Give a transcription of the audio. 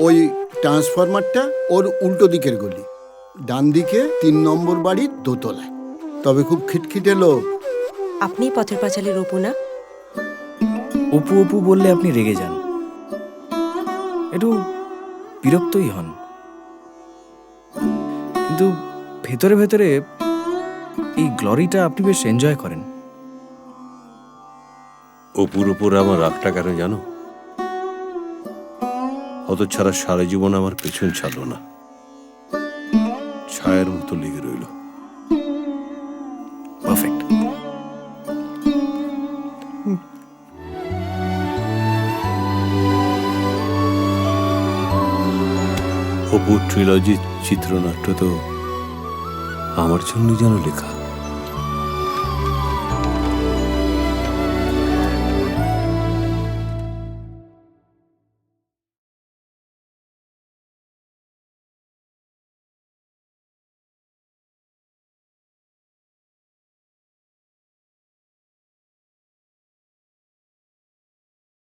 ওই ট্রান্সফরমারটা ওর উল্টো দিকের গলি। ডান দিকে তিন নম্বর বাড়ির দোতলায়। তবে খুব খিটখিটে লোক। আপনি পথের পাঁচালীর অপু না? অপু অপু বললে আপনি রেগে যান। একটু বিরক্তই হন। কিন্তু ভেতরে ভেতরে এই গ্লরিটা আপনি বেশ এনজয় করেন। অপুর উপর আমার রাগটা কেন জানো? অত ছাড়া সারা জীবন আমার পেছন ছাড়লো না। ছায়ের মতো লেগে রইল। পারফেক্ট। অপুর ট্রিলজির চিত্রনাট্য তো আমার জন্য যেন লেখা।